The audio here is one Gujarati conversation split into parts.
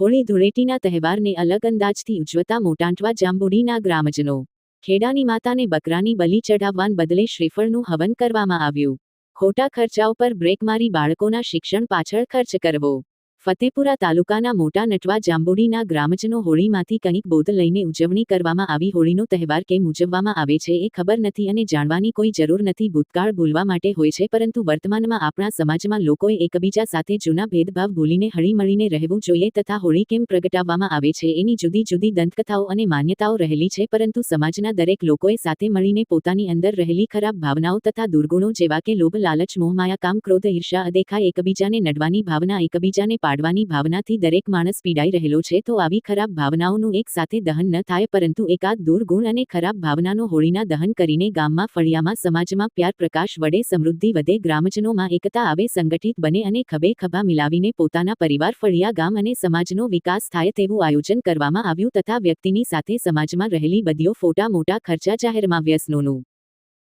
હોળી ધૂળેટીના તહેવારને અલગ અંદાજથી ઉજવતા મોટાંટવા જાંબુડીના ગ્રામજનો. ખેડાની માતાને બકરાની બલી ચઢાવવાન બદલે શ્રીફળનું હવન કરવામાં આવ્યું. ખોટા ખર્ચાઓ પર બ્રેક મારી બાળકોના શિક્ષણ પાછળ ખર્ચ કરવો. ફતેપુરા તાલુકાના મોટા નટવા જાંબુડીના ગ્રામજનો હોળીમાંથી કંઈક બોધ લઈને ઉજવણી કરવામાં આવી. હોળીનો તહેવાર કેમ ઉજવવામાં આવે છે એ ખબર નથી અને જાણવાની કોઈ જરૂર નથી. ભૂતકાળ ભૂલવા માટે હોય છે પરંતુ વર્તમાનમાં આપણા સમાજમાં લોકોએ એકબીજા સાથે જૂના ભેદભાવ ભૂલીને હળીમળીને રહેવું જોઈએ તથા હોળી કેમ પ્રગટાવવામાં આવે છે એની જુદી જુદી દંતકથાઓ અને માન્યતાઓ રહેલી છે પરંતુ સમાજના દરેક લોકોએ સાથે મળીને પોતાની અંદર રહેલી ખરાબ ભાવનાઓ તથા દુર્ગુણો જેવા કે લોભ, લાલચ મોહમાયા કામ ક્રોધ ઈર્ષા અદેખા એકબીજાને નડવાની ભાવના, એકબીજાને પાડવાની ભાવનાથી દરેક માણસ પીડાઈ રહેલો છે, તો આવી ખરાબ ભાવનાઓનું એક સાથે દહન ન થાય, પરંતુ એકાદ દુર્ગુણ અને ખરાબ ભાવનાનો હોળીના દહન કરીને ગામમાં, ફળિયામાં, સમાજમાં પ્યાર પ્રકાશ વડે સમૃદ્ધિ વધે, ગ્રામજનોમાં એકતા આવે, સંગઠિત બને અને ખભે ખભા મિલાવીને પોતાના પરિવાર, ફળિયા ગામ અને સમાજનો વિકાસ થાય તેવું આયોજન કરવામાં આવ્યું, તથા વ્યક્તિની સાથે સમાજમાં રહેલી બદીઓ ફોટા મોટા ખર્ચા જાહેરમાં વ્યસનોનું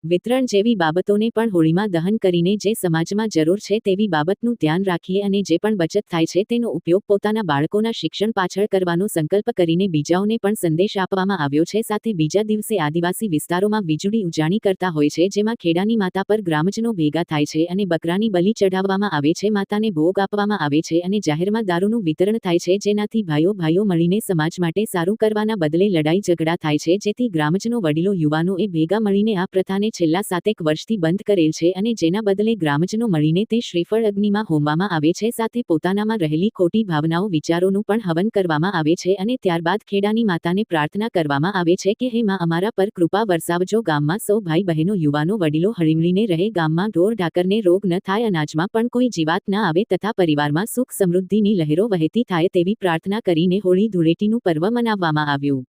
વિતરણ જેવી બાબતોને પણ હોળીમાં દહન કરીને જે સમાજમાં જરૂર છે તેવી બાબતનું ધ્યાન રાખીએ અને જે પણ બચત થાય છે તેનો ઉપયોગ પોતાના બાળકોના શિક્ષણ પાછળ કરવાનો સંકલ્પ કરીને બીજાઓને પણ સંદેશ આપવામાં આવ્યો છે. સાથે બીજા દિવસે આદિવાસી વિસ્તારોમાં વીજળી ઉજાણી કરતા હોય છે, જેમાં ખેડાની માતા પર ગ્રામજનો ભેગા થાય છે અને બકરાની બલી ચઢાવવામાં આવે છે, માતાને ભોગ આપવામાં આવે છે અને જાહેરમાં દારૂનું વિતરણ થાય છે, જેનાથી ભાઈઓ ભાઈઓ મળીને સમાજ માટે સારું કરવાના બદલે લડાઈ ઝઘડા થાય છે, જેથી ગ્રામજનો, વડીલો, યુવાનો એ ભેગા મળીને આ પ્રથાને છેલ્લા સાતેક વર્ષથી બંધ કરેલ છે અને જેના બદલે ગ્રામજનો મળીને તે શ્રીફળ અગ્નિમાં હોમવામાં આવે છે સાથે પોતાનામાં રહેલી ખોટી ભાવનાઓ, વિચારોનું પણ હવન કરવામાં આવે છે અને ત્યારબાદ ખેડાની માતાને પ્રાર્થના કરવામાં આવે છે કે, હે માં, અમારા પર કૃપા વરસાવજો. ગામમાં સૌ ભાઈ બહેનો, યુવાનો, વડીલો હળીમળીને રહે. ગામમાં ઢોર, ઢાકરને રોગ ન થાય. અનાજમાં પણ કોઈ જીવાત ન આવે તથા પરિવારમાં સુખ સમૃદ્ધિની લહેરો વહેતી થાય તેવી પ્રાર્થના કરીને હોળી ધૂળેટીનું પર્વ મનાવવામાં આવ્યું.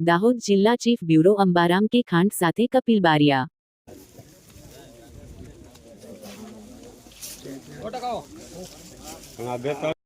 દાહોદ જિલ્લા ચીફ બ્યુરો અંબારામ કે ખાંડ સાથે કપિલ બારિયા આ બે ત્રણ